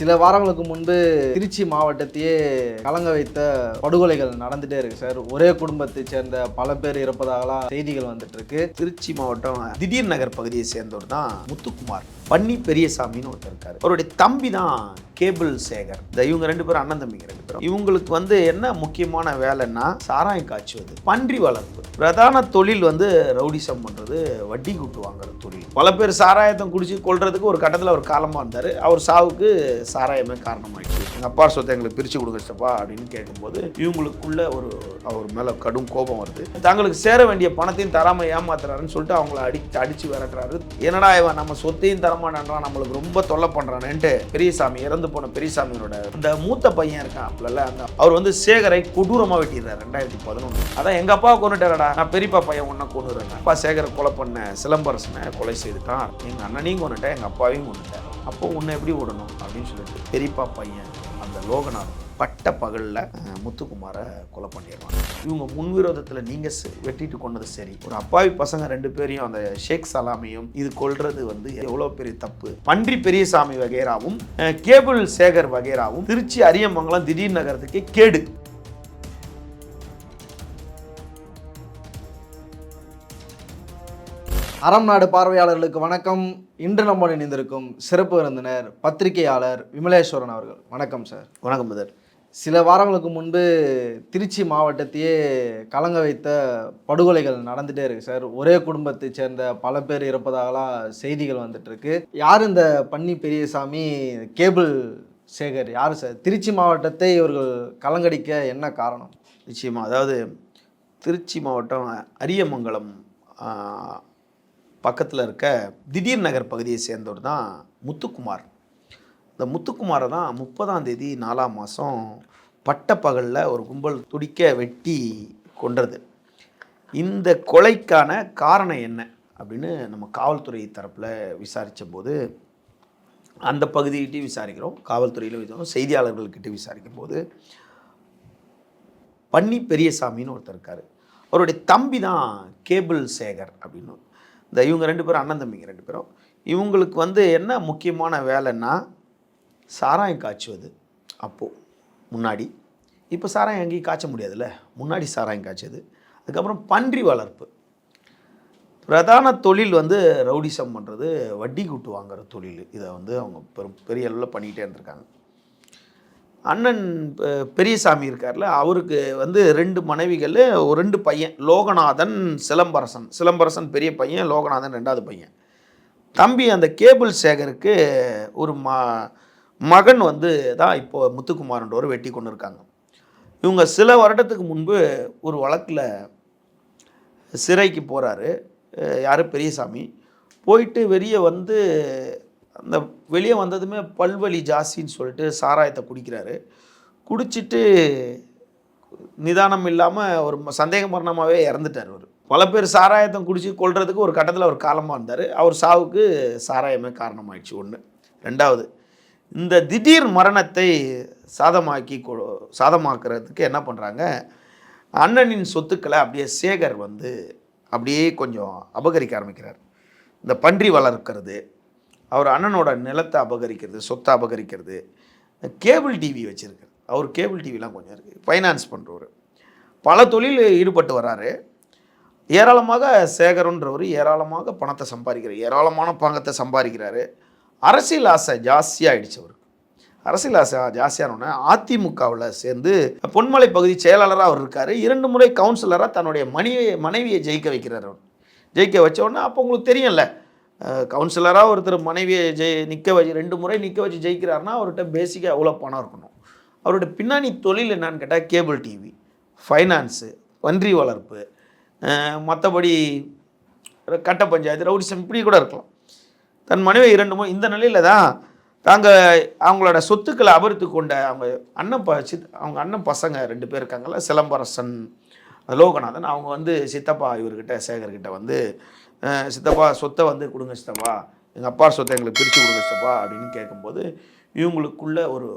சில வாரங்களுக்கு முன்பு திருச்சி மாவட்டத்தையே கலங்க வைத்த படுகொலைகள் நடந்துட்டே இருக்கு சார். ஒரே குடும்பத்தை சேர்ந்த பல பேர் இருப்பதாகலாம் செய்திகள் வந்துட்டு இருக்கு திருச்சி மாவட்டம் திடீர் நகர் பகுதியை சேர்ந்தவர் தான் முத்துக்குமார். பன்னி பெரியசாமின்னு ஒருத்தர் இருக்காரு. அவருடைய தம்பி தான் கேபிள் சேகர். இந்த இவங்க ரெண்டு பேரும் அண்ணன் தம்பிங்க ரெண்டு பேரும். இவங்களுக்கு வந்து என்ன முக்கியமான வேலைன்னா சாராயம் காய்ச்சுவது பன்றி வளர்ப்பு. பிரதான தொழில் வந்து ரவுடிசம் பண்ணுறது வட்டி கூட்டு வாங்குற தொழில். பல பேர் சாராயத்தை குடிச்சு கொள்றதுக்கு ஒரு கட்டத்தில் அவர் காலமாக இருந்தார். அவர் சாவுக்கு சாராயமே காரணமாகிடுச்சு எங்கள் அப்பா சொத்தை எங்களுக்கு பிரித்து கொடுங்க அப்படின்னு கேட்கும்போது இவங்களுக்குள்ள ஒரு அவர் மேலே கடும் கோபம் வருது. தங்களுக்கு சேர வேண்டிய பணத்தையும் தராமல் ஏமாத்துறாருன்னு சொல்லிட்டு அவங்கள அடி அடித்து விரட்டுறாரு. என்னடா இவன் நம்ம சொத்தையும் தரமாட்டான் நம்மளுக்கு ரொம்ப தொல்லை பண்ணுறானேன்ட்டு பெரியசாமி இறந்து போன பெரியசாமியோட அந்த மூத்த பையன் இருக்கான் அப்பல அந்த அவர் வந்து சேகரை கொடூரமாக வெட்டிடுறாரு ரெண்டாயிரத்தி பதினொன்று அதான் எங்கள் அப்பா கொண்டுட்டாரடா நான் பெரியப்பா பையன் ஒன்றை கொண்டுறேன் அப்பா சேகரை கொலை பண்ண சிலம்பரசனை கொலை செய்துட்டான். எங்கள் அண்ணனையும் கொண்டுட்டேன் எங்கள் அப்பாவையும் கொண்டுட்டேன் அப்போ உன்னை எப்படி விடணும் அப்படின்னு சொல்லிட்டு பெரியப்பா பையன் அந்த லோகநாதன் பட்ட பகலில் முத்துக்குமாரை கொலை பண்ணிடுவாங்க இவங்க முன்விரோதத்தில் நீங்கள் வெட்டிட்டு கொண்டது சரி. ஒரு அப்பாவி பசங்க ரெண்டு பேரையும் அந்த ஷேக் சலாமையும் இது கொல்றது வந்து எவ்வளோ பெரிய தப்பு. பன்றி பெரியசாமி வகைராவும் கேபிள் சேகர் வகைராவும் திருச்சி அரியமங்கலம் திடீர் நகரத்துக்கே கேடு. அறம் நாடு பார்வையாளர்களுக்கு வணக்கம். இன்று நம்ம இணைந்திருக்கும் சிறப்பு விருந்தினர் பத்திரிகையாளர் விமலேஸ்வரன் அவர்கள். வணக்கம் சார். வணக்கம் முதல் சில வாரங்களுக்கு முன்பு திருச்சி மாவட்டத்தையே கலங்க வைத்த படுகொலைகள் நடந்துட்டே இருக்கு சார். ஒரே குடும்பத்தை சேர்ந்த பல பேர் இருப்பதாகலாம் செய்திகள் வந்துட்டு இருக்கு யார் இந்த பன்னி பெரியசாமி கேபிள் சேகர் யார் சார்? திருச்சி மாவட்டத்தை இவர்கள் கலங்கடிக்க என்ன காரணம்? நிச்சயமா அதாவது திருச்சி மாவட்டம் அரியமங்கலம் பக்கத்தில் இருக்க திடீர் நகர் பகுதியை சேர்ந்தவர் தான் முத்துக்குமார். இந்த முத்துக்குமாரை தான் முப்பதாம் தேதி நாலாம் மாதம் பட்டப்பகலில் ஒரு கும்பல் துடிக்க வெட்டி கொன்றது. இந்த கொலைக்கான காரணம் என்ன அப்படின்னு நம்ம காவல்துறை தரப்பில் விசாரித்த போது அந்த பகுதிகிட்டையும் விசாரிக்கிறோம். காவல்துறையில் விசாரிக்கிறோம். செய்தியாளர்கள்கிட்ட விசாரிக்கும் போது பன்னி பெரியசாமின்னு ஒருத்தர் இருக்கார். அவருடைய தம்பி தான் கேபிள் சேகர் அப்படின்னு இந்த இவங்க ரெண்டு பேரும் அண்ணன் தம்பிங்க ரெண்டு பேரும். இவங்களுக்கு வந்து என்ன முக்கியமான வேலைன்னா சாராயம் காய்ச்சுவது. அப்போது முன்னாடி. இப்போ சாராயம் எங்கேயும் காய்ச்ச முடியாதுல்ல? முன்னாடி சாராயம் காய்ச்சது. அதுக்கப்புறம் பன்றி வளர்ப்பு. பிரதான தொழில் வந்து ரவுடிசம் பண்ணுறது வட்டி கூட்டு வாங்குற தொழில். இதை வந்து அவங்க பெரும் பெரிய அளவில் பண்ணிக்கிட்டே இருந்திருக்காங்க. அண்ணன் பெரியசாமி இருக்கார்ல அவருக்கு வந்து ரெண்டு மனைவிகள் ஒரு ரெண்டு பையன் லோகநாதன் சிலம்பரசன். சிலம்பரசன் பெரிய பையன் லோகநாதன் ரெண்டாவது பையன். தம்பி அந்த கேபிள் சேகருக்கு ஒரு ம மகன் வந்து தான் இப்போது முத்துக்குமார்ன்றவர் வெட்டி கொண்டு இருக்காங்க இவங்க சில வருடத்துக்கு முன்பு ஒரு வழக்கில் சிறைக்கு போகிறாரு யார்? பெரியசாமி. போயிட்டு வெளியே வந்து அந்த வெளியே வந்ததுமே பல்வலி ஜாஸ்தின்னு சொல்லிட்டு சாராயத்தை குடிக்கிறாரு. குடிச்சிட்டு நிதானம் இல்லாமல் ஒரு சந்தேக மரணமாகவே இறந்துட்டார் அவர். பல பேர் சாராயத்தை குடித்து கொள்றதுக்கு ஒரு கட்டத்தில் அவர் காலமாக இருந்தார். அவர் சாவுக்கு சாராயமே காரணமாயிடுச்சு ஒன்று ரெண்டாவது இந்த திடீர் மரணத்தை சாதமாக்கி கொ- சாதமாக்குறதுக்கு என்ன பண்ணுறாங்க அண்ணனின் சொத்துக்களை அப்படியே சேகர் வந்து அப்படியே கொஞ்சம் அபகரிக்க ஆரம்பிக்கிறார். இந்த பன்றி வளர்க்கிறது அவர் அண்ணனோட நிலத்தை அபகரிக்கிறது சொத்தை அபகரிக்கிறது கேபிள் டிவி வச்சுருக்காரு. அவர் கேபிள் டிவிலாம் கொஞ்சம் இருக்குது ஃபைனான்ஸ் பண்ணுறவர் பல தொழில் ஈடுபட்டு வராரு. ஏராளமாக சேகரன்றவர் ஏராளமாக பணத்தை சம்பாதிக்கிறார். ஏராளமான பணத்தை சம்பாதிக்கிறாரு. அரசியல் ஆசை ஜாஸ்தியாகிடுச்சு அவர் அரசியல் ஆசை ஜாஸ்தியானோடனே அதிமுகவில் சேர்ந்து பொன்மலை பகுதி செயலாளராக அவர் இருக்கார். இரண்டு முறை கவுன்சிலராக தன்னுடைய மனைவியை மனைவியை ஜெயிக்க வைக்கிறார் அவர். ஜெயிக்க வச்ச உடனே அப்போ உங்களுக்கு தெரியும்ல கவுன்சிலராக ஒருத்தர் மனைவியை ஜெய் நிற்க வச்சு ரெண்டு முறை நிற்க வச்சு ஜெயிக்கிறாருன்னா அவர்கிட்ட பேசிக்காக எவ்வளோ பணம் இருக்கணும்? அவருடைய பின்னாணி தொழில் என்னன்னு கேட்டால் கேபிள் டிவி ஃபைனான்ஸு பன்றி வளர்ப்பு மற்றபடி கட்ட பஞ்சாயத்து ரவுடிசம் இப்படி கூட இருக்கலாம். தன் மனைவி இரண்டு முறை இந்த நிலையில் தான் தாங்கள் அவங்களோட சொத்துக்களை அபரித்து கொண்ட அவங்க அண்ணன் ப சித் அவங்க அண்ணன் பசங்க ரெண்டு பேர் இருக்காங்கல்ல சிலம்பரசன் லோகநாதன் அவங்க வந்து சித்தப்பா இவர்கிட்ட சேகர்கிட்ட வந்து சித்தப்பா சொத்தை வந்து கொடுங்க சித்தப்பா. எங்கள் அப்பா சொத்தை எங்களுக்கு பிரித்து கொடுங்க சித்தப்பா அப்படின்னு கேட்கும்போது இவங்களுக்குள்ள ஒரு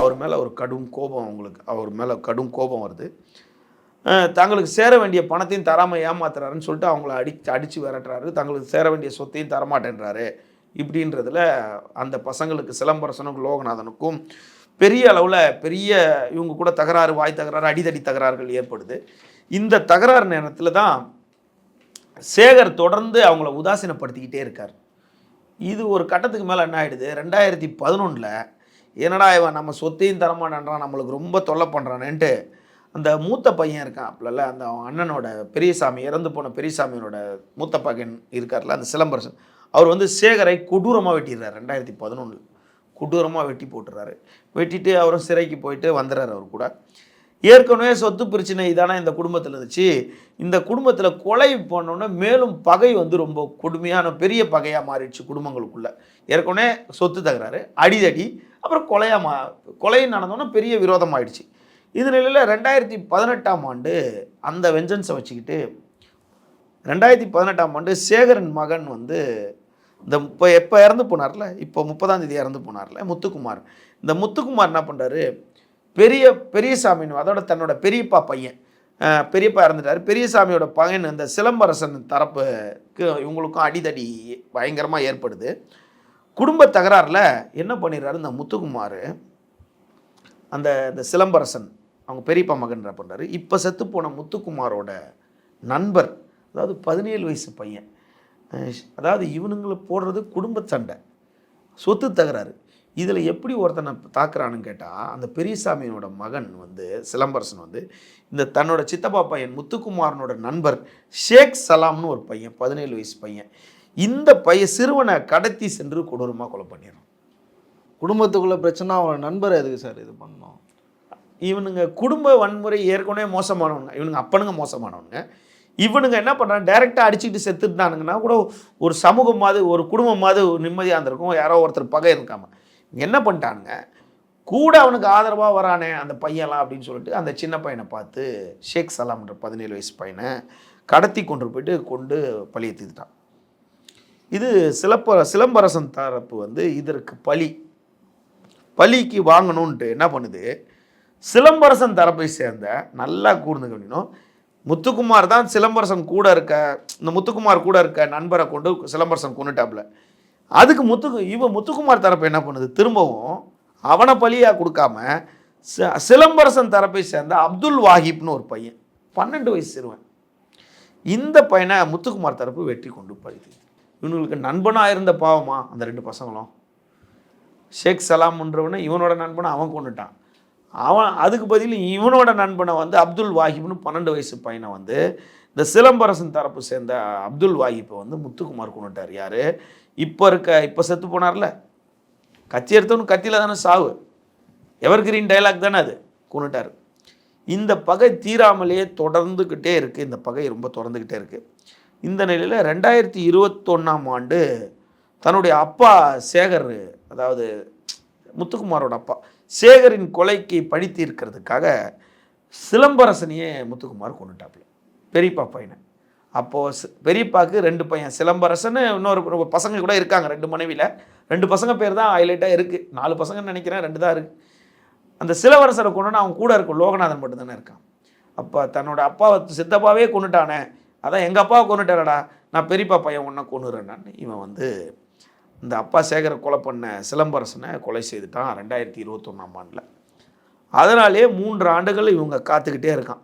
அவர் மேலே ஒரு கடும் கோபம் அவங்களுக்கு அவர் மேலே கடும் கோபம் வருது. தங்களுக்கு சேர வேண்டிய பணத்தையும் தராமல் ஏமாத்துறாருன்னு சொல்லிட்டு அவங்கள அடி அடித்து விரட்டுறாரு. தங்களுக்கு சேர வேண்டிய சொத்தையும் தரமாட்டேன்றாரு. இப்படின்றதுல அந்த பசங்களுக்கு சிலம்பரசனுக்கும் லோகநாதனுக்கும் பெரிய அளவில் பெரிய இவங்க கூட தகராறு வாய் தகராறு அடிதடி தகராறுகள் ஏற்படுது. இந்த தகராறு நேரத்தில் தான் சேகர் தொடர்ந்து அவங்கள உதாசீனப்படுத்திக்கிட்டே இருக்கார். இது ஒரு கட்டத்துக்கு மேலே என்ன ஆயிடுது? ரெண்டாயிரத்தி பதினொன்றில் என்னடா இவன் நம்ம சொத்தையும் தரமாட்டான்றான் நம்மளுக்கு ரொம்ப தொல்லை பண்ணுறானேன்ட்டு அந்த மூத்த பையன் இருக்கான் அப்பல அந்த அவன் அண்ணனோட பெரியசாமி இறந்து போன பெரியசாமியோட மூத்த பையன் இருக்கார்ல அந்த சிலம்பரசன். அவர் வந்து சேகரை கொடூரமாக வெட்டிடுறாரு ரெண்டாயிரத்தி பதினொன்றில் கொடூரமாக வெட்டி போட்டுறாரு. வெட்டிட்டு அவரும் சிறைக்கு போயிட்டு வந்துடுறாரு அவர் கூட. ஏற்கனவே சொத்து பிரச்சனை இதானே இந்த குடும்பத்தில் இருந்துச்சு. இந்த குடும்பத்தில் கொலை பண்ணோன்னே மேலும் பகை வந்து ரொம்ப கொடுமையான பெரிய பகையாக மாறிடுச்சு குடும்பங்களுக்குள்ளே. ஏற்கனவே சொத்து தகராறு அடிதடி அப்புறம் கொலையாக மா கொலை நடந்தோன்னா பெரிய விரோதம் ஆயிடுச்சு இது நிலையில் ரெண்டாயிரத்தி பதினெட்டாம் ஆண்டு அந்த வெஞ்சன்ஸை வச்சுக்கிட்டு ரெண்டாயிரத்தி பதினெட்டாம் ஆண்டு சேகரன் மகன் வந்து இந்த இப்போ எப்போ இறந்து போனார்ல? இப்போ முப்பதாம் தேதி இறந்து போனார்ல? முத்துக்குமார். இந்த முத்துக்குமார் என்ன பண்ணுறாரு பெரிய பெரியசாமின்னு அதோட தன்னோட பெரியப்பா பையன். பெரியப்பா இறந்துட்டார். பெரியசாமியோட பையன் இந்த சிலம்பரசன் தரப்புக்கு இவங்களுக்கும் அடிதடி பயங்கரமாக ஏற்படுது. குடும்ப தகராறில் என்ன பண்ணிடுறாரு இந்த முத்துக்குமார் அந்த இந்த சிலம்பரசன் அவங்க பெரியப்பா மகன்ற பண்ணுறாரு இப்போ செத்து போன முத்துக்குமாரோட நண்பர் அதாவது பதினேழு வயசு பையன் அதாவது இவனுங்களை போடுறது குடும்ப சண்டை சொத்து தகராறு. இதில் எப்படி ஒருத்தனை தாக்குறான்னு கேட்டால் அந்த பெரியசாமியோட மகன் வந்து சிலம்பரசன் வந்து இந்த தன்னோட சித்தப்பா பையன் முத்துக்குமாரனோட நண்பர் ஷேக் சலாம்னு ஒரு பையன் பதினேழு வயசு பையன். இந்த பையன் சிறுவனை கடத்தி சென்று கொடூரமாக கொலை பண்ணிடுறான். குடும்பத்துக்குள்ள பிரச்சனை அவனோட நண்பர் எதுக்கு சார் இது பண்ணோம் இவனுங்க குடும்ப வன்முறை ஏற்கனவே மோசமானவங்க இவனுங்க அப்பனுங்க மோசமானவனுங்க இவனுங்க என்ன பண்ணுறாங்க டைரெக்டாக அடிச்சுக்கிட்டு செத்துட்டானுங்கன்னா கூட ஒரு சமூகமாவது ஒரு குடும்பமாவது நிம்மதியாக இருந்திருக்கும். யாரோ ஒருத்தர் பகை இருக்காம. இவங்க என்ன பண்ணிட்டானுங்க? கூட அவனுக்கு ஆதரவாக வரானே அந்த பையன்லாம் அப்படின்னு சொல்லிட்டு அந்த சின்ன பையனை பார்த்து ஷேக் சலாம்ன்ற பதினேழு வயசு பையனை கடத்தி கொண்டு போயிட்டு கொண்டு பழியை தீர்த்துட்டான் இது சிலப்ப சிலம்பரசன் தரப்பு வந்து இதற்கு பழி. பலிக்கு வாங்கணுன்ட்டு என்ன பண்ணுது? சிலம்பரசன் தரப்பை சேர்ந்த நல்லா கூர்ந்து கவனிக்கணும். முத்துக்குமார் தான் சிலம்பரசன் கூட இருக்க இந்த முத்துக்குமார் கூட இருக்க நண்பரை கொண்டு சிலம்பரசன் கொண்டுட்டாப்புல. அதுக்கு முத்துக்கு இவன் முத்துக்குமார் தரப்பு என்ன பண்ணுது? திரும்பவும் அவனை பலியாக கொடுக்காம ச சிலம்பரசன் தரப்பை சேர்ந்த அப்துல் வாஹிப்னு ஒரு பையன் பன்னெண்டு வயசு சிறுவன். இந்த பையனை முத்துக்குமார் தரப்பு வெற்றி கொண்டு பழுது இவனுங்களுக்கு நண்பனாக இருந்த பாவமா? அந்த ரெண்டு பசங்களும். ஷேக் சலாம்ன்றவனை இவனோட நண்பனை அவன் கொண்டுட்டான் அவன் அதுக்கு பதில் இவனோட நண்பனை வந்து அப்துல் வாஹிப்னு பன்னெண்டு வயசு பையனை வந்து இந்த சிலம்பரசன் தரப்பு சேர்ந்த அப்துல் வாஹிப்பை வந்து முத்துக்குமார் கொண்டுட்டார் யார்? இப்போ இருக்க இப்போ செத்து போனார்ல? கத்தி எடுத்தவனு கத்தியில் தானே சாவு. எவர் கிரீன் டைலாக் தானே அது? கொண்டுட்டார். இந்த பகை தீராமலேயே தொடர்ந்துக்கிட்டே இருக்குது இந்த பகை ரொம்ப தொடர்ந்துக்கிட்டே இருக்குது இந்த நிலையில் ரெண்டாயிரத்தி இருபத்தொன்னாம் ஆண்டு தன்னுடைய அப்பா சேகர் அதாவது முத்துக்குமாரோட அப்பா சேகரின் கொலைக்கு பழி தீர்க்கிறதுக்காக சிலம்பரசனையே முத்துக்குமார் கொண்டுட்டாப்புல. பெரியப்பா பையனை. அப்போது பெரியப்பாவுக்கு பெரியப்பாக்கு ரெண்டு பையன் சிலம்பரசன் இன்னொரு பசங்க கூட இருக்காங்க ரெண்டு மனைவியில். ரெண்டு பசங்க பேர் தான் ஹைலைட்டாக இருக்குது நாலு பசங்கன்னு நினைக்கிறேன் ரெண்டு தான் இருக்குது அந்த சிலவரசரை கொண்டுனா அவன் கூட இருக்கும் லோகநாதன் மட்டும்தானே இருக்கான். அப்போ தன்னோட அப்பாவை சித்தப்பாவே கொண்டுட்டானே அதான் எங்கள் அப்பாவை கொண்டுட்டாரடா நான் பெரியப்பா பையன் ஒன்றா கொண்டுறேன்னு இவன் வந்து இந்த அப்பா சேகரை கொலை பண்ண சிலம்பரசனை கொலை செய்துட்டான் ரெண்டாயிரத்தி இருபத்தொன்னாம் ஆண்டில். அதனாலே மூன்று ஆண்டுகள் இவங்க காத்துக்கிட்டே இருக்கான்.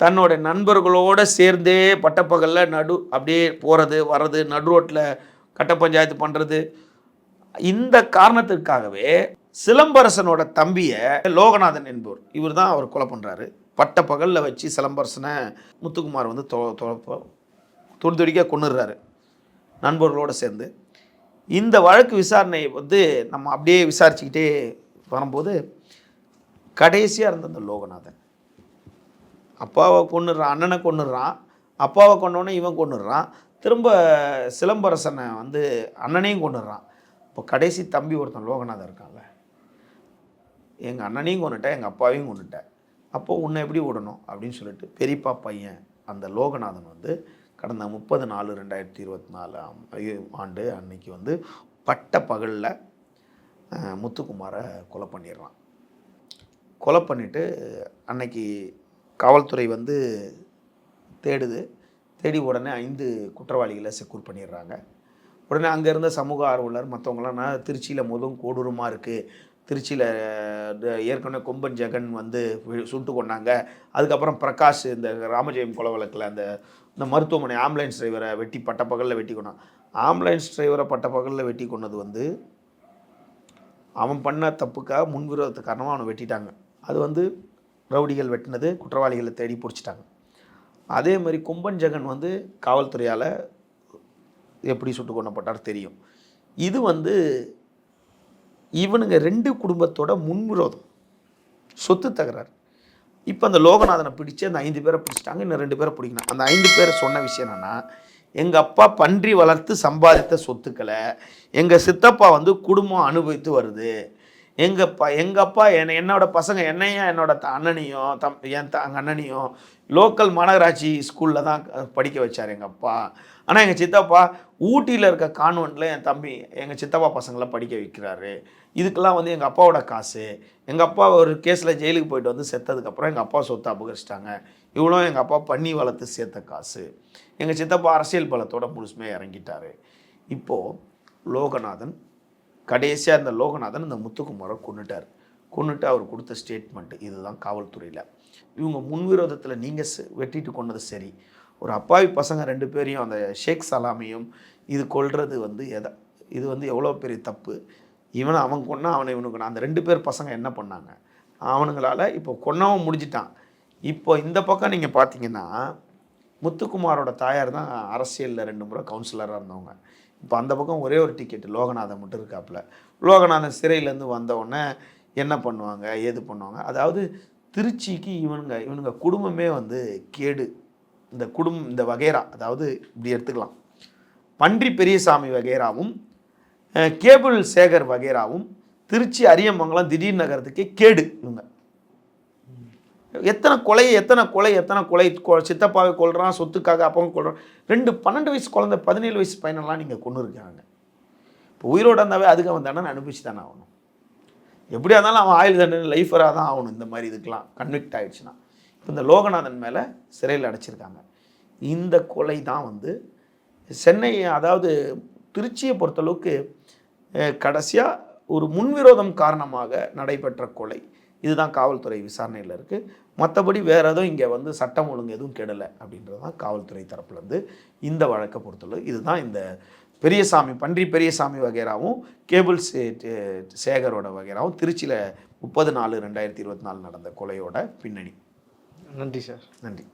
தன்னோட நண்பர்களோடு சேர்ந்தே பட்டப்பகலில் நடு அப்படியே போகிறது வர்றது நடு ரோட்டில் கட்ட பஞ்சாயத்து பண்ணுறது இந்த காரணத்திற்காகவே சிலம்பரசனோட தம்பியை லோகநாதன் என்பவர் இவர் தான் அவர் கொலை பண்ணுறாரு பட்டப்பகலில் வச்சு சிலம்பரசனை முத்துக்குமார் வந்து தொ தொ- துடி துடிக்க கொண்டுடுறாரு நண்பர்களோடு சேர்ந்து. இந்த வழக்கு விசாரணை வந்து நம்ம அப்படியே விசாரிச்சுக்கிட்டே வரும்போது கடைசியாக இருந்த அந்த லோகநாதன் அப்பாவை கொண்டுடுறான் அண்ணனை கொண்டுடுறான் அப்பாவை கொண்டோடனே இவன் கொண்டுடுறான் திரும்ப சிலம்பரசனை வந்து அண்ணனையும் கொண்டுடுறான் இப்போ கடைசி தம்பி ஒருத்தன் லோகநாதன் இருக்கான்ல. எங்கள் அண்ணனையும் கொண்டுட்டேன் எங்கள் அப்பாவையும் கொண்டுட்டேன் அப்போது உன்னை எப்படி விடணும் அப்படின்னு சொல்லிட்டு பெரியப்பா பையன் அந்த லோகநாதன் வந்து கடந்த முப்பது நாலு ரெண்டாயிரத்தி இருபத்தி நாலு ஆண்டு அன்னைக்கு வந்து பட்ட பகலில் முத்துக்குமாரை கொலை பண்ணிடுறான். கொலை பண்ணிவிட்டு அன்னைக்கு காவல்துறை வந்து தேடுது. தேடி உடனே ஐந்து குற்றவாளிகளை செக்யூர் பண்ணிடுறாங்க. உடனே அங்கே இருந்த சமூக ஆர்வலர் மற்றவங்களாம் நான் திருச்சியில் முதல் கொடூரமாக இருக்குது திருச்சியில் ஏற்கனவே கொம்பன் ஜெகன் வந்து சுட்டு கொண்டாங்க அதுக்கப்புறம் பிரகாஷ் இந்த ராமஜெயம் கொலை வழக்கில் அந்த இந்த மருத்துவமனை ஆம்புலன்ஸ் டிரைவரை வெட்டி பட்டப்பகலில் வெட்டி கொண்டான் ஆம்புலன்ஸ் டிரைவரை பட்டப்பகலில் வெட்டி கொண்டது வந்து அவன் பண்ண தப்புக்காக முன்விரோதத்து காரணமாக அவனை வெட்டிட்டாங்க. அது வந்து ரவுடிகள் வெட்டினது குற்றவாளிகளை தேடி பிடிச்சிட்டாங்க. அதே மாதிரி கும்பன் ஜெகன் வந்து காவல்துறையால் எப்படி சுட்டு கொண்டப்பட்டார் தெரியும். இது வந்து இவனுங்க ரெண்டு குடும்பத்தோட முன்விரோதம். சொத்து தகராறு. இப்போ அந்த லோகநாதனை பிடிச்சி அந்த ஐந்து பேரை பிடிச்சிட்டாங்க இன்னும் ரெண்டு பேரை பிடிக்கணும். அந்த ஐந்து பேரை சொன்ன விஷயம் என்னென்னா எங்கள் அப்பா பன்றி வளர்த்து சம்பாதித்த சொத்துக்களை எங்கள் சித்தப்பா வந்து குடும்பம் அனுபவித்து வருது. எங்கள் அப்பா எங்கள் அப்பா என்ன என்னோட பசங்க என்னையும் என்னோட த- அண்ணனையும் தம் என் த அண்ணனையும் லோக்கல் மாநகராட்சி ஸ்கூலில் தான் படிக்க வச்சார் எங்கள் அப்பா. ஆனால் எங்கள் சித்தப்பா ஊட்டியில் இருக்க கான்வெண்ட்டில் என் தம்பி எங்கள் சித்தப்பா பசங்களை படிக்க வைக்கிறாரு. இதுக்கெல்லாம் வந்து எங்கள் அப்பாவோட காசு. எங்கள் அப்பா ஒரு கேஸில் ஜெயிலுக்கு போயிட்டு வந்து செத்ததுக்கப்புறம் எங்கள் அப்பா சொத்தை அபகரிச்சிட்டாங்க. இவ்வளோ எங்கள் அப்பா பண்ணி வளர்த்து சேர்த்த காசு. எங்கள் சித்தப்பா அரசியல் பலத்தோட முழுசுமே இறங்கிட்டாரு. இப்போது லோகநாதன் கடைசியாக இந்த லோகநாதன் இந்த முத்துக்குமாரை கொன்னுட்டார் கொண்டுட்டு அவர் கொடுத்த ஸ்டேட்மெண்ட்டு இதுதான் காவல்துறையில். இவங்க முன்விரோதத்தில் நீங்கள் வெட்டிட்டு கொண்டது சரி. ஒரு அப்பாவி பசங்க ரெண்டு பேரையும் அந்த ஷேக் சலாமையும் இது கொள்வது வந்து எதை இது வந்து எவ்வளோ பெரிய தப்பு. இவனை அவன் கொன்னா அவனை இவனுக்கு நான் அந்த ரெண்டு பேர் பசங்க என்ன பண்ணாங்க? அவனுங்களால் இப்போ கொன்னவன் முடிஞ்சிட்டான். இப்போ இந்த பக்கம் நீங்கள் பார்த்தீங்கன்னா முத்துக்குமாரோட தாயார் தான் அரசியலில் ரெண்டு முறை கவுன்சிலராக இருந்தவங்க. இப்போ அந்த பக்கம் ஒரே ஒரு டிக்கெட் லோகநாதன் மட்டும் இருக்காப்புல. லோகநாதன் சிறையிலேருந்து வந்தவுடனே என்ன பண்ணுவாங்க? ஏது பண்ணுவாங்க? அதாவது திருச்சிக்கு இவனுங்க இவனுங்க குடும்பமே வந்து கேடு. இந்த குடும்பம் இந்த வகைரா அதாவது இப்படி எடுத்துக்கலாம். பன்றி பெரியசாமி வகைராவும் கேபிள் சேகர் வகைராவும் திருச்சி அரியமங்கலம் திடீர் நகரத்துக்கே கேடு இவங்க. எத்தனை கொலை எத்தனை கொலை எத்தனை கொலை கொ- சித்தப்பாவை கொள்கிறான் சொத்துக்காக அப்பவும் கொள்கிறான் ரெண்டு பன்னெண்டு வயசு குழந்தை பதினேழு வயசு பையனெல்லாம் நீங்கள் கொண்டு இருக்காங்க இப்போ உயிரோட இருந்தாவே அதுக்கு அவன் தண்டனை அனுப்பிச்சு தானே ஆகணும். எப்படியா இருந்தாலும் அவன் ஆயுள் தண்டனை லைஃபராக தான் ஆகணும் இந்த மாதிரி இதுக்கெல்லாம். கன்விக்ட் ஆகிடுச்சுன்னா இப்போ இந்த லோகநாதன் மேலே சிறையில் அடைச்சிருக்காங்க. இந்த கொலை தான் வந்து சென்னை அதாவது திருச்சியை பொறுத்தளவுக்கு கடைசியாக ஒரு முன்விரோதம் காரணமாக நடைபெற்ற கொலை. இதுதான் காவல்துறை விசாரணையில் இருக்குது மற்றபடி வேறு எதுவும் இங்கே வந்து சட்டம் ஒழுங்கு எதுவும் கெடலை அப்படின்றது தான் காவல்துறை தரப்புலேருந்து இந்த வழக்கை பொறுத்தளவு இதுதான் இந்த பெரியசாமி பன்றி பெரியசாமி வகைராவும் கேபிள் சே- சேகரோட வகைராவும் திருச்சியில் முப்பது நாலு ரெண்டாயிரத்தி இருபத்தி நாலு நடந்த கொலையோட பின்னணி. நன்றி சார். நன்றி.